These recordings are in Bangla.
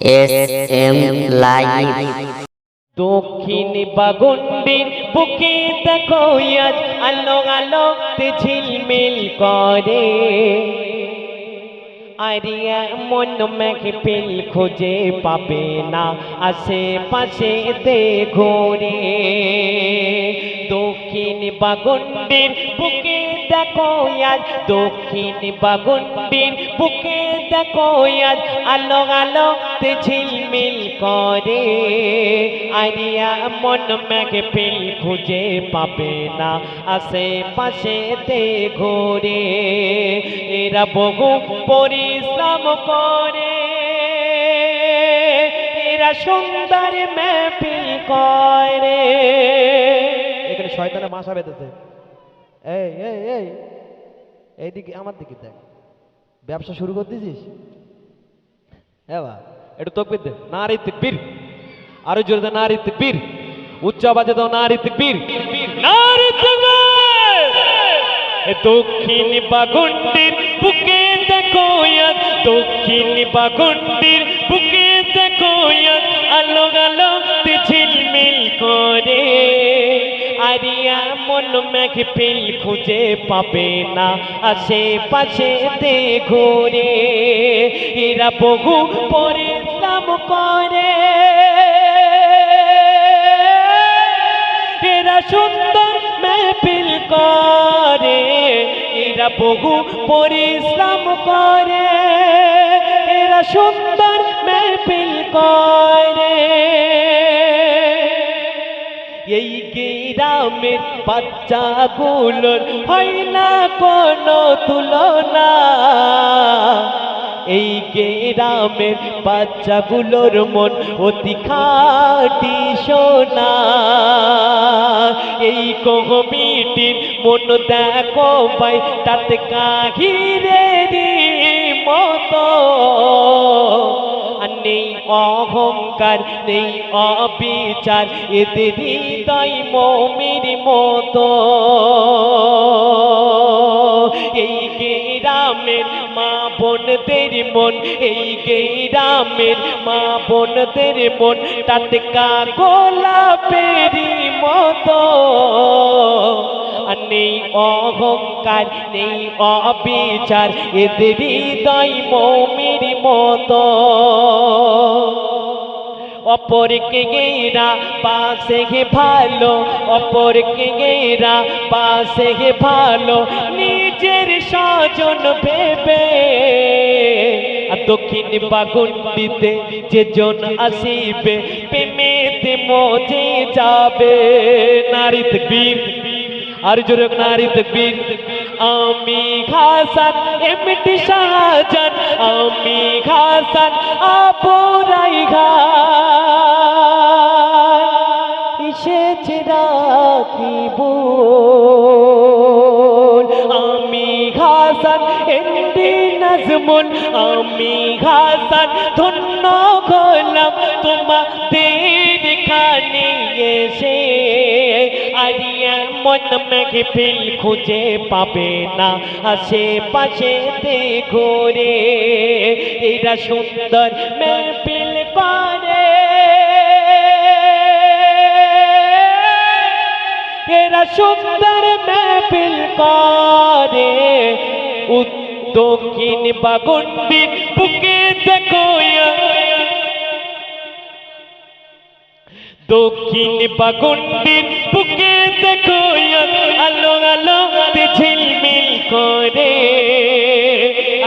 এস এম লাইভ দক্ষিণ বাগুন্ডির বুকে দেখো, আজ আলো ঝিলমিল করে। আরিয়া মন মেঘপিল খুঁজে পাবে না, আশেপাশে তে ঘোরে দক্ষিণ বাগুন্ডির বুকে দেখো আজ দক্ষিণ বাগুন্ডির বুকে দেখো আজ আলো আলোতে ঝিলমিল করে। আরিয়া মন মেঘপিল খুঁজে পাবে না, আশেপাশে তে ঘোরে। এরা বহু পরিশ্রম করে। এরা সুন্দর মেহফিল করে। এখানে শয়তানের মাসা বেঁধেছে। এই এই এই, এইদিকে, আমার দিকে দেখ। ব্যবসা শুরু করে দিয়েছিস হ্যাঁ একটু তকবির দে। নারী তিকবীর। আরও জোরে নারী তিকবীর। উচ্চ আওয়াজে দাও, নারী তিকবীর। নারী দক্ষিণ বাগুন্ডির বুকে দেখো দক্ষিণ বাগুন্ডির বুকে দেখো আলো আলো ঝিলমিল করে আরিয়া মন মেঘপিল খুঁজে পাবে না। আশেপাশে তে ঘুরে এরা বহু পরিশ্রম করে। এরা সুন্দর মেহফিল করে এরা বহু পরিশ্রম করে। এরা সুন্দর মেহফিল করে। এই গ্রামের বাচ্চাগুলোর হয় না কোনো তুলনা। এই গ্রামের বাচ্চাগুলোর মন অতি খাটি সোনা। এই কমিটির মন দেখো ভাই, তাতে কাহিরের মতো। নেই অহংকার, নেই অবিচার এদের হৃদয় মমির মতো। এই গ্রামের মা বোনদের মন, এই গ্রামের মা বোনদের মন টাটকা গোলাপেরই মতো। নেই অহংকার, নেই অবিচার এদের হৃদয় মমির মতো। অপরকে গেরা পাশে হে ভালো, অপরকে গেরা পাশে হে ভালো, নিজের স্বজন ভেবে। দক্ষিণ বাগুন্ডিতে যে জন আসিবে, প্রেমেতে মজে যাবে। নারী বীর আর জোরে নারী তকবীর। আমি ঘাসান এমটি শাহজান। আমি ঘাসান আপুরাই ঘান এসেছে রাখিব আমি ঘাসান এমডি নাজমুল আমি ঘাসান ধন্য গোলাম তোমাদের খানে এসে। আরিয়া মন মেঘে ফিল খুঁজে পাবে না। আশেপাশে ঘোরে এরা সুন্দর মেহফিল করে। এরা সুন্দর মেহফিল করে। দক্ষিণ বাগুন্ডির বুকে দেখো দক্ষিণ বাগুন্ডির বুকে ঝিলমিল করে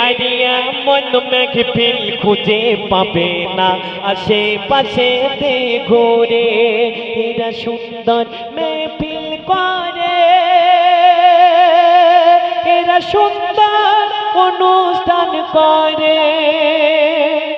আরিয়া মন মেঘপিল খুঁজে পাবে না। আশেপাশে তে ঘোরে এরা সুন্দর মেহফিল করে। এরা সুন্দর অনুষ্ঠান করে।